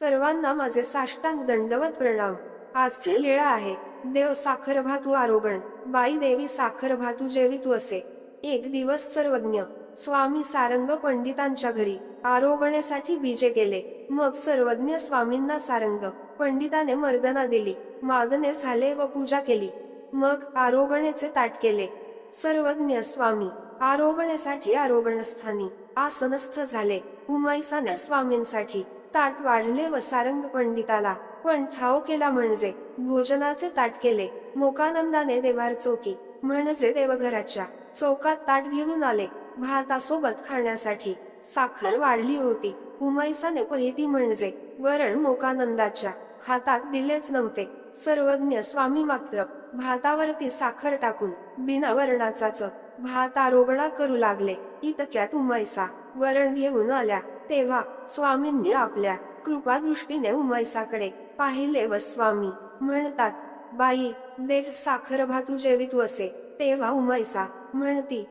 सर्वांना माझे साष्टांग दंडवत प्रणाम. आजची लीळा आहे. देव साखर भातू आरोगण. बाई देवी साखर भातू जेवी तू असे. एक दिवस सर्वज्ञ. स्वामी सारंग पंडितांच्या घरी. आरोगणेसाठी बीजे गेले. मग सर्वज्ञ स्वामींना सारंग. पंडिताने मर्दना दिली. मागणे झाले व पूजा केली. मग आरोगणेचे ताट केले. सर्वज्ञ स्वामी. आरोगणेसाठी आरोगणस्थानी आसनस्थ झाले. उमाईसाने स्वामींसाठी ताट वाढले व सारंग पंडिताला पण ठाव केला म्हणजे भोजनाचे ताट केले. मोकानंदाने देवार चौकी म्हणजे देवघराच्या चौकात ताट घेऊन आले. भातासोबत खाण्यासाठी साखर वाढली होती. उमाईसाने पहिती म्हणजे वरण मोकानंदाच्या हातात दिलेच नव्हते. सर्वज्ञ स्वामी मात्र भातावरती साखर टाकून बिना वरणाचाच भात आरोगणा करू लागले. इतक्यात उमाईसा वरण घेऊन आल्या. तेव्हा स्वामींनी आपल्या कृपा दृष्टीने पाहिले व स्वामी म्हणतात बाई देख साखर भातू जेवीत वसे. तेव्हा उमाईसा म्हणती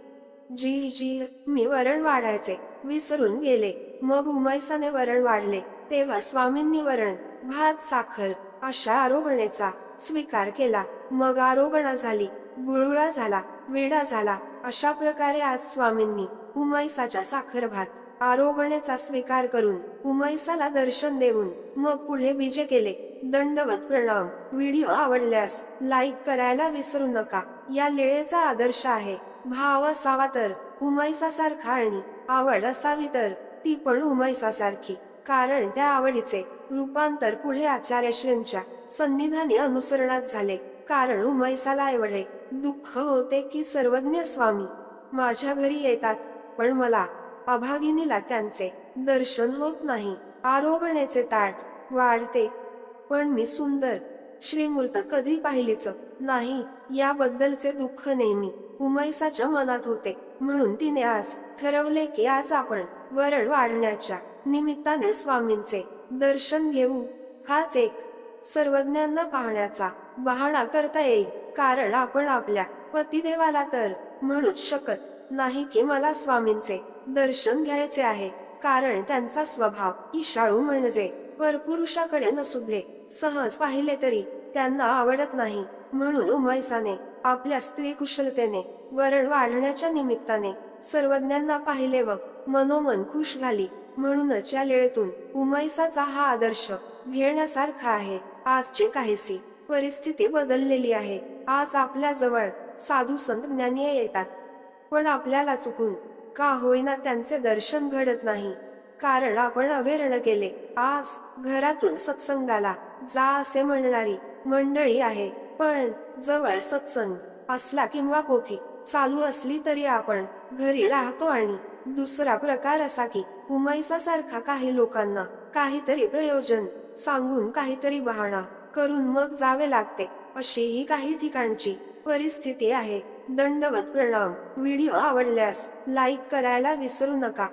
जी जी मी वरण वाढायचे. विसरून गेले. मग उमाईसाने वरण वाढले. तेव्हा स्वामींनी वरण भात साखर अशा आरोगणेचा स्वीकार केला. मग आरोगणा झाली गुळगुळा झाला वेडा झाला. अशा प्रकारे आज स्वामींनी उमैसाच्या साखर भात आरोगणेचा स्वीकार करून उमैसाला दर्शन देऊन मग पुढे विजे केले. दंडवत प्रणाम. व्हिडिओ आवडल्यास लाईक करायला विसरू नका. या लेळेचा आदर्श आहे. भाव असावा तर उमाईसासारखा आणि आवड असावी तर ती पण उमाईसासारखी कारण त्या आवडीचे रूपांतर पुढे आचार्यश्रींच्या सन्निधानी अनुसरणात झाले. कारण उमैसाला एवढे दुःख होते की सर्वज्ञ स्वामी माझ्या घरी येतात पण मला अभागिनीला त्यांचे दर्शन होत नाही. आरोगणेचे ताट वाढते पण मी सुंदर श्रीमूर्त कधी पाहिलीच नाही. याबद्दलचे दुःख नेहमी उमैसाच्या मनात होते. म्हणून तिने आज ठरवले की आज आपण वरळ वाढण्याच्या निमित्ताने स्वामींचे दर्शन घेऊ. हाच एक. सर्वज्ञांना पाहण्याचा बहाणा करता येईल. कारण आपण आपल्या पतिदेवाला तर म्हणूच शकत नाही की मला स्वामींचे दर्शन घ्यायचे आहे. कारण त्यांचा स्वभाव ईशाळू म्हणजे परपुरुषाकडे नसुदे सहज पाहिले तरी त्यांना आवडत नाही. म्हणून उमैसाने आपल्या स्त्री कुशलतेने वरण वाढण्याच्या निमित्ताने सर्वज्ञांना पाहिले व मनोमन खुश झाली. म्हणूनच या लेळेतून उमैसाचा हा आदर्श घेण्यासारखा आहे. आजची काहीशी परिस्थिती बदललेली आहे. आज आपल्या जवळ साधू संत ज्ञानी येतात. पण आपल्याला चुकून का होईना त्यांचे दर्शन घडत नाही. कारण आपण अवेरण केले. आज घरातून सत्संगाला जा असे म्हणणारी मंडळी आहे. पण जवळ सत्संग असला किंवा कोथी चालू असली तरी आपण घरी राहतो आणि दुसरा प्रकार असा की उमैसा सारखा काही लोकांना काहीतरी प्रयोजन सांगून काहीतरी बहाणा करून मग जावे लागते अशी ही काही ठिकाणची परिस्थिती आहे. दंडवत प्रणाम. व्हिडिओ आवडल्यास लाईक करायला विसरू नका.